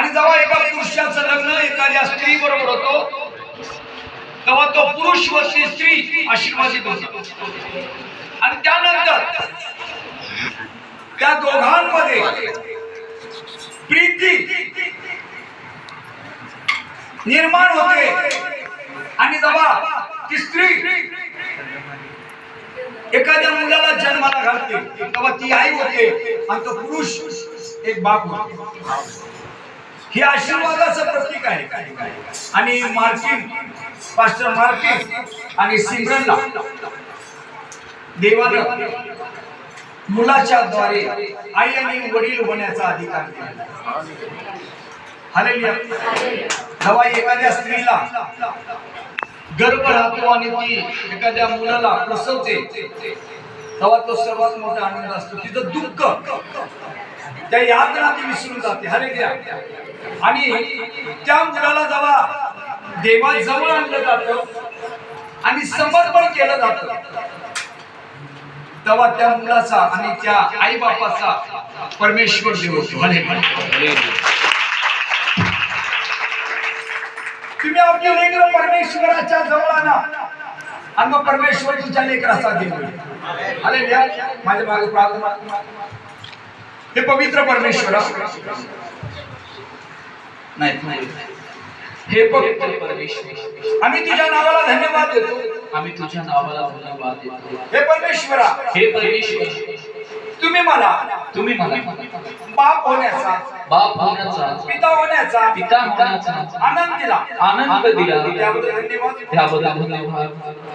आणि जेव्हा एका पुरुषाचं लग्न एखाद्या स्त्री बरोबर होतो तेव्हा तो पुरुष व ती स्त्री आशीर्वादित होतो. आणि त्यानंतर त्या दोघांमध्ये प्रीती निर्माण होते. आणि जेव्हा ती स्त्री एखाद्या मुलाला जन्माला घालते तेव्हा ती आई होते आणि तो पुरुष एक बाप होतो. हे आशीर्वादाचं प्रतीक आहे. आणि मार्किन पास्टर मार्किन आणि सिमरनला देवानं मुलाच्या द्वारे आई आणि वडील होण्याचा अधिकार दिला. हवा एखाद्या स्त्रीला गर्भ राहतो आणि ती एखाद्या मुलाला प्रसवते तेव्हा तो सर्वात मोठा आनंद असतो तिचं दुःख. त्या यातना ती विसरून जाते. हरे द्या आणि त्या मुलाला जेव्हा देवा जवळ आणलं जातं आणि समर्पण केलं जातं. तेव्हा त्या मुलाचा आणि त्या आई बापाचा परमेश्वर देव होतो. हरे तुम्ही आपले लेकर परमेश्वराच्या जवळ आणा. आणि मग परमेश्वर तुमच्या लेकराचा देव होईल. आले माझ्या मागे प्रार्थना. हे पवित्र परमेश्वर. नाही नाही. हे पवित्र परमेश्वर. आम्ही तुझ्या नावाला धन्यवाद देतो. आम्ही तुझ्या नावाला धन्यवाद देतो. हे परमेश्वरा. हे परमेश्वर. तुम्ही मला तुम्ही मला बाप होण्याचा बाप होण्याचा पिता होण्याचा पिता होण्याचा आनंद दिला. आनंद दिला. त्याबद्दल धन्यवाद. त्याबद्दल धन्यवाद.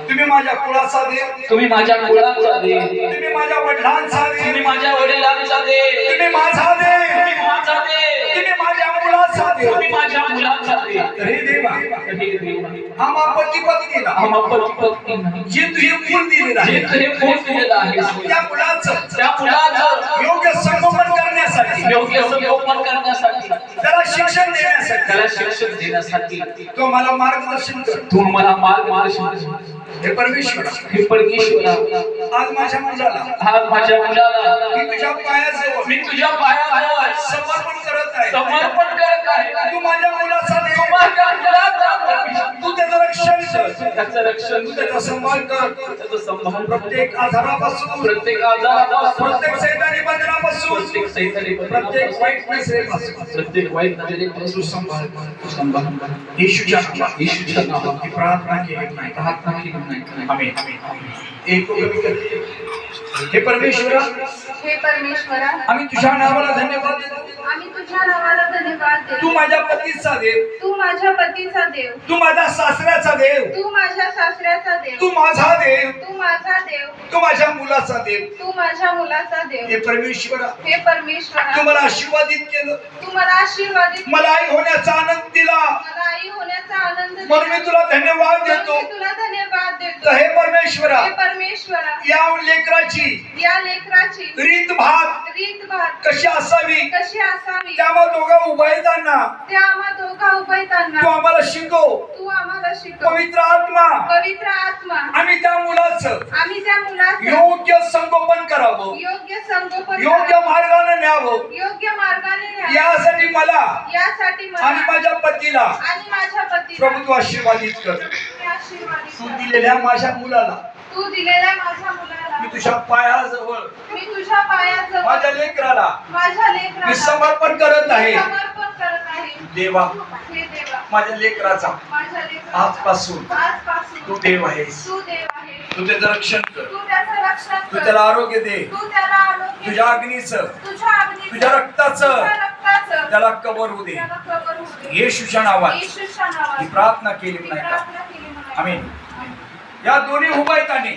तुम्ही माझ्या कुळाचा देव. तुम्ही माझ्या मुलाचा दे तुम्ही माझ्या वडिलांचा तुम्ही देव माझ्या वडिलांचा दे तुम्ही माझा देव. तुम्ही माझा दे माझ्या मुलाचा देव तुम्ही माझ्या मुलाचा दे हे देवा. हे देवा आम्हा पती पत्नीला आम्हा पती पत्नी नाही. जे तुझे फूल दिलेलं जे आहे तुझे फोन दिलेला आहे. त्या मुलाचं त्या मुलाचं योग्य संगोपन करण्यासाठी. योग्य संगोपन करण्यासाठी. त्याला शिक्षण देण्यासाठी. त्याला शिक्षण देण्यासाठी. तो मला मार्गदर्शन कर. तू मला मार्ग मार्ग हे परमेश्वर. हे परमेश्वरा. आज माझ्या मुलाला. आज माझ्या मुलाला. मी तुझ्या पायाजवळ. मी तुझ्या पायाजवळ. समर्पण करत आहे समर्पण करत आहे तू माझ्या मुलाचा तू देव माझ्या मुलाचा तू त्याचं रक्षण कर. त्याचं रक्षण तू त्याचा सांभाळ कर. त्याचं संभाळ प्रत्येक आजारापासून प्रत्येक आजारापासून प्रत्येक सैतानी बंधनापासून. प्रत्येक सैतानी प्रत्येक वाईट नजरेपासून प्रत्येक वाईट नजरेपासून संभाळ. संभाळ. येशूच्या नावात. येशूच्या नावात. ही प्रार्थना केली नाही. प्रार्थना केली नाही. आमेन. एक हे परमेश्वरा हे परमेश्वरा आम्ही तुझ्या नावाला धन्यवाद देतो. आम्ही तुझ्या नावाला धन्यवाद तू देतो माझ्या पतीचा देव. तू माझ्या पतीचा देव. तू माझ्या सासऱ्याचा देव. तू माझ्या सासऱ्याचा देव. तू माझा देव. तू माझा देव. तू माझ्या मुलाचा देव. तू माझ्या मुलाचा देव. हे परमेश्वरा हे परमेश्वरा. तू मला आशीर्वादित केलं. तू मला आशीर्वादित मला आई होण्याचा आनंद दिला. आई होण्याचा आनंद म्हणून मी. तुला धन्यवाद देतो. तुला धन्यवाद देतो. हे परमेश्वरा परमेश्वरा. या लेकराची या लेकराची रीत भात कशी असावी? कशी असावी? त्यामुळे दोघं उभयताना. त्या आम्हा दोघा तू उभयताना आम्हाला शिकव. तू आम्हाला शिकव. पवित्र आत्मा. पवित्र आत्मा. आम्ही त्या मुलाचं. आम्ही त्या मुलाचं. योग्य संगोपन करावं. योग्य संगोपन योग्य. मार्गाने न्यावं. योग्य मार्गाने न्यावं. यासाठी मला यासाठी आणि मला माझ्या पतीला आणि माझ्या पतीला प्रभू तू आशीर्वादित कर. तू. दिलेल्या माझ्या मुलाला तू दिलेल्या माझ्या मुलाला. मी तुझ्या पायाजवळ मी तुझ्या पायाजवळ माझ्या लेकराला माझ्या मी लेकराला समर्पण करत आहे समर्पण करत आहे देवा हे देवा. माझ्या लेकराचा माझ्या लेकराला आजपासून आजपासून तू देव आहेस. तू देव आहे तू त्याचं रक्षण कर. तू त्याचं रक्षण तू कर. त्याला आरोग्य दे. तू त्याला आरोग्य तुझ्या. अग्नीचं तुझ्या अग्नीचं, तुझ्या रक्ताचं तुझ्या रक्ताचं त्याला कवर होऊ दे. त्याला कवर होऊ दे. येशूच्या नावात. येशूच्या नावात. ही प्रार्थना केली नाही का? प्रार्थना केली म्हणा. आमीन. या दोन्ही हुबायतांनी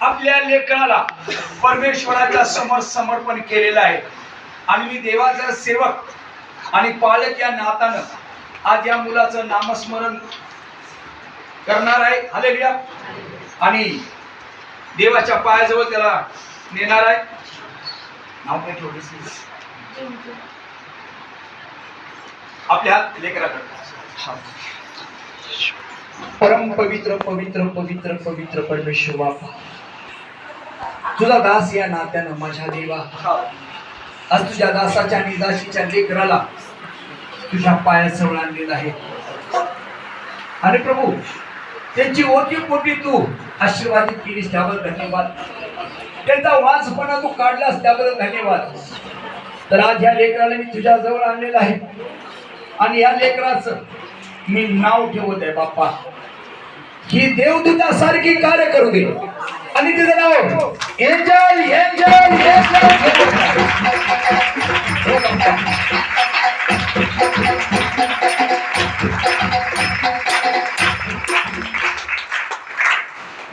आपल्या लेखनाला परमेश्वराच्या समोर समर्पण केलेलं आहे. आणि मी देवाचा सेवक आणि पालक या नातानं आज या मुलाचं नामस्मरण करणार आहे. हालेलुया आणि देवाच्या पायाजवळ त्याला नेणार आहे. नाव काय ठेवलीस आपल्या लेकराकडे परम पवित्र पवित्र पवित्र पवित्र परमेश्वर बापा. तुझा दास या नात्यानं माझ्या देवा. आज तुझ्या दासाच्या निदाशीच्या लेकराला तुझ्या पायाजवळ आणलेला आहे. आणि प्रभू त्यांची ओटी पोटी तू? आशीर्वादित केलीस त्याबद्दल धन्यवाद. त्यांचा वासपणा तू काढलास त्याबद्दल धन्यवाद. तर आज या लेकराला मी तुझ्या जवळ आणलेला आहे. आणि या लेकराचं मी नाव ठेवत आहे बाप्पा. ही देवदूतासारखी कार्य करू दे. आणि तिचं नाव एंजल एंजल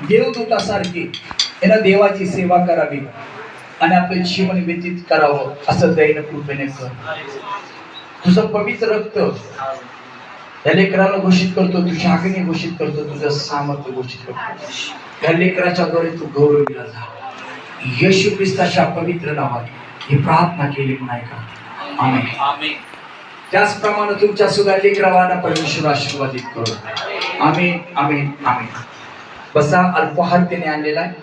देवदूतासारखी याला देवाची सेवा करावी आणि आपलं जीवन व्यतीत करावं असं दैन कृपेने कर. तुझं पवित्र रक्त या लेकराला घोषित करतो तुझ्या आग्ने घोषित करतो तुझं सामर्थ्य घोषित करतो. या लेकराच्या द्वारे तू गौरविला जा. येशू ख्रिस्ताच्या पवित्र नावात ही प्रार्थना केली म्हणून ऐका. आमेन. त्याचप्रमाणे तुमच्या सुद्धा लेकरावांना परमेश्वर आशीर्वादित करू आमेन आमेन आमेन. बसा अल्पहार त्याने आणलेला आहे.